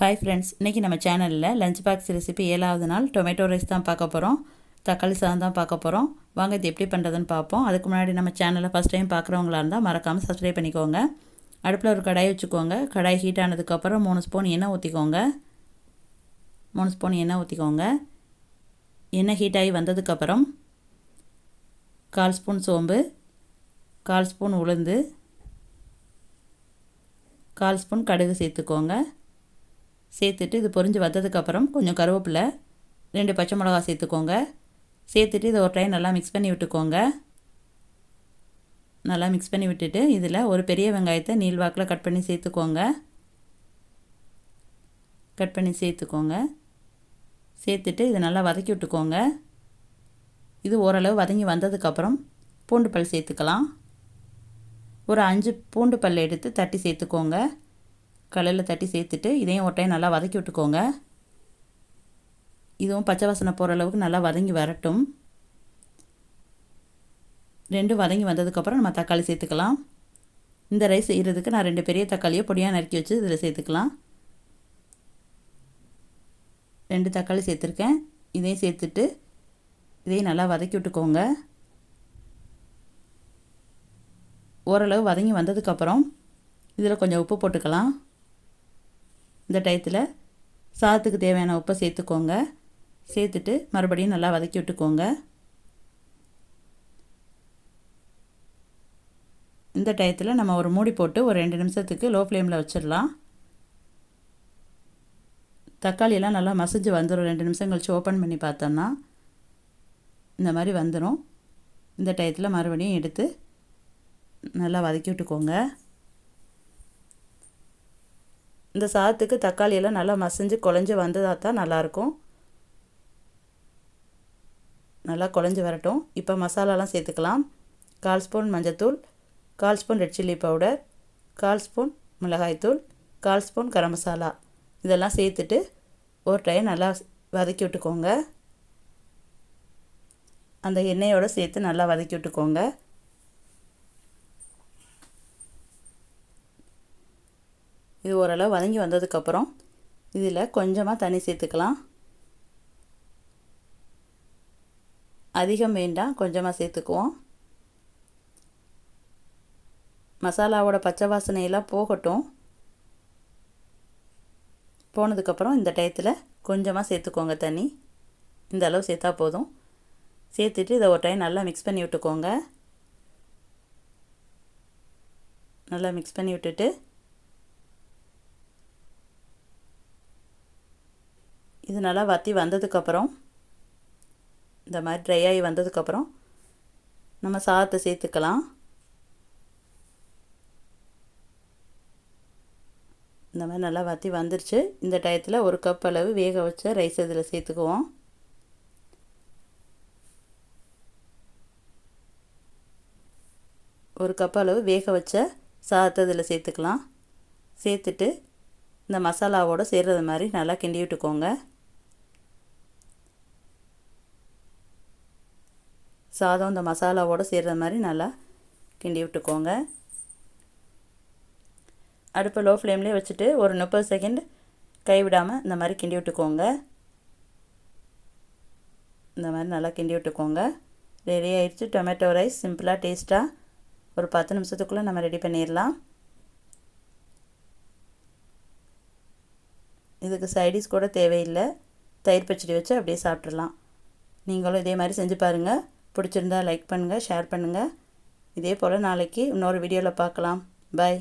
Hi friends இன்றைக்கி நம்ம சேனலில் லஞ்ச் பாக்ஸ் ரெசிபி ஏழாவது நாள் டொமேட்டோ ரைஸ் தான் பார்க்க போகிறோம் தக்காளி சாதம் தான் பார்க்க போகிறோம் வாங்க இது எப்படி பண்ணுறதுன்னு பார்ப்போம். அதுக்கு முன்னாடி நம்ம சேனலை ஃபஸ்ட் டைம் பார்க்குறவங்களா இருந்தால் மறக்காமல் சப்ஸ்கிரைப் பண்ணிக்கோங்க. அடுப்பில் ஒரு கடாய் வச்சுக்கோங்க. கடாய் ஹீட் ஆனதுக்கப்புறம் மூணு ஸ்பூன் எண்ணெய் ஊற்றிக்கோங்க மூணு ஸ்பூன் எண்ணெய் ஊற்றிக்கோங்க எண்ணெய் ஹீட் ஆகி வந்ததுக்கப்புறம் கால் ஸ்பூன் சோம்பு கால் ஸ்பூன் உளுந்து கால் ஸ்பூன் கடுகு சேர்த்துக்கோங்க. சேர்த்துட்டு இது பொரிஞ்சு வந்ததுக்கப்புறம் கொஞ்சம் கருவேப்பிலை ரெண்டு பச்சை மிளகா சேர்த்துக்கோங்க. சேர்த்துட்டு இதை ஒரு டைம் நல்லா மிக்ஸ் பண்ணி விட்டுக்கோங்க. நல்லா மிக்ஸ் பண்ணி விட்டுட்டு இதில் ஒரு பெரிய வெங்காயத்தை நீள்வாக்கில் கட் பண்ணி சேர்த்துக்கோங்க. கட் பண்ணி சேர்த்துக்கோங்க. சேர்த்துட்டு இதை நல்லா வதக்கி விட்டுக்கோங்க. இது ஓரளவு வதங்கி வந்ததுக்கப்புறம் பூண்டு பல் சேர்த்துக்கலாம். ஒரு அஞ்சு பூண்டு பல் எடுத்து தட்டி சேர்த்துக்கோங்க. கல்லில் தட்டி சேர்த்துட்டு இதையும் ஒரு நல்லா வதக்கி விட்டுக்கோங்க. இதுவும் பச்சை வாசனை போகிற அளவுக்கு நல்லா வதங்கி வரட்டும். ரெண்டும் வதங்கி வந்ததுக்கப்புறம் நம்ம தக்காளி சேர்த்துக்கலாம். இந்த ரைஸ் செய்கிறதுக்கு நான் ரெண்டு பெரிய தக்காளியை பொடியாக நறுக்கி வச்சு இதில் சேர்த்துக்கலாம். ரெண்டு தக்காளி சேர்த்துருக்கேன். இதையும் சேர்த்துட்டு இதையும் நல்லா வதக்கி விட்டுக்கோங்க. ஓரளவு வதங்கி வந்ததுக்கப்புறம் இதில் கொஞ்சம் உப்பு போட்டுக்கலாம். இந்த டயத்தில் சாதத்துக்கு தேவையான உப்பை சேர்த்துக்கோங்க. சேர்த்துட்டு மறுபடியும் நல்லா வதக்கி விட்டுக்கோங்க. இந்த டயத்தில் நம்ம ஒரு மூடி போட்டு ஒரு ரெண்டு நிமிஷத்துக்கு லோ ஃப்ளேமில் வச்சிடலாம். தக்காளியெல்லாம் நல்லா மசிஞ்சு வந்துடும் ரெண்டு நிமிஷம் கழிச்சு ஓப்பன் பண்ணி பார்த்தோம்னா இந்த மாதிரி வந்துடும் இந்த டயத்தில் மறுபடியும் எடுத்து நல்லா வதக்கி விட்டுக்கோங்க. இந்த சாதத்துக்கு தக்காளியெல்லாம் நல்லா மசிஞ்சு குழஞ்சி வந்ததாக தான் நல்லாயிருக்கும். நல்லா குழஞ்சி வரட்டும். இப்போ மசாலாலாம் சேர்த்துக்கலாம். கால் ஸ்பூன் மஞ்சத்தூள் கால் ஸ்பூன் ரெட் சில்லி பவுடர் கால் ஸ்பூன் மிளகாய்த்தூள் கால் ஸ்பூன் கரம் மசாலா. இதெல்லாம் சேர்த்துட்டு ஒரு டைம் நல்லா வதக்கி விட்டுக்கோங்க. அந்த எண்ணெயோடு சேர்த்து நல்லா வதக்கி விட்டுக்கோங்க. இது ஓரளவு வதங்கி வந்ததுக்கப்புறம் இதில் கொஞ்சமாக தண்ணி சேர்த்துக்கலாம். அதிகம் வேண்டாம் கொஞ்சமாக சேர்த்துக்குவோம். மசாலாவோட பச்சை வாசனையெல்லாம் போகட்டும். போனதுக்கப்புறம் இந்த டயத்தில் கொஞ்சமாக சேர்த்துக்கோங்க தண்ணி. இந்த அளவு சேர்த்தா போதும். சேர்த்துட்டு இதை ஒரு டைம் நல்லா மிக்ஸ் பண்ணி விட்டுக்கோங்க. நல்லா மிக்ஸ் பண்ணி விட்டுட்டு இது நல்லா வற்றி வந்ததுக்கப்புறம் இந்த மாதிரி ட்ரை ஆகி வந்ததுக்கப்புறம் நம்ம சாதத்தை சேர்த்துக்கலாம். இந்த மாதிரி நல்லா வற்றி வந்துருச்சு. இந்த டயத்தில் ஒரு கப் அளவு வேக வச்ச ரைஸ் இதில் சேர்த்துக்குவோம். ஒரு கப் அளவு வேக வச்ச சாதத்தை இதில் சேர்த்துக்கலாம். சேர்த்துட்டு இந்த மசாலாவோடு சேர்றது மாதிரி நல்லா கிண்டி விட்டுக்கோங்க. சாதம் இந்த மசாலாவோடு சேர்கிற மாதிரி நல்லா கிண்டி விட்டுக்கோங்க. அடுப்பை லோ ஃப்ளேம்லேயே வச்சுட்டு ஒரு முப்பது செகண்ட் கைவிடாமல் இந்த மாதிரி கிண்டி விட்டுக்கோங்க. இந்த மாதிரி நல்லா கிண்டி விட்டுக்கோங்க. ரெடி ஆயிடுச்சு டொமேட்டோ ரைஸ் சிம்பிளாக டேஸ்ட்டாக ஒரு பத்து நிமிஷத்துக்குள்ளே நம்ம ரெடி பண்ணிடலாம். இதுக்கு சைடிஸ் கூட தேவையில்லை. தயிர் பச்சடி வச்சு அப்படியே சாப்பிட்றலாம் நீங்களும் இதே மாதிரி செஞ்சு பாருங்கள் பிடிச்சிருந்தா லைக் பண்ணுங்கள் ஷேர் பண்ணுங்கள் இதே போல் நாளைக்கு இன்னொரு வீடியோவில் பார்க்கலாம். பாய்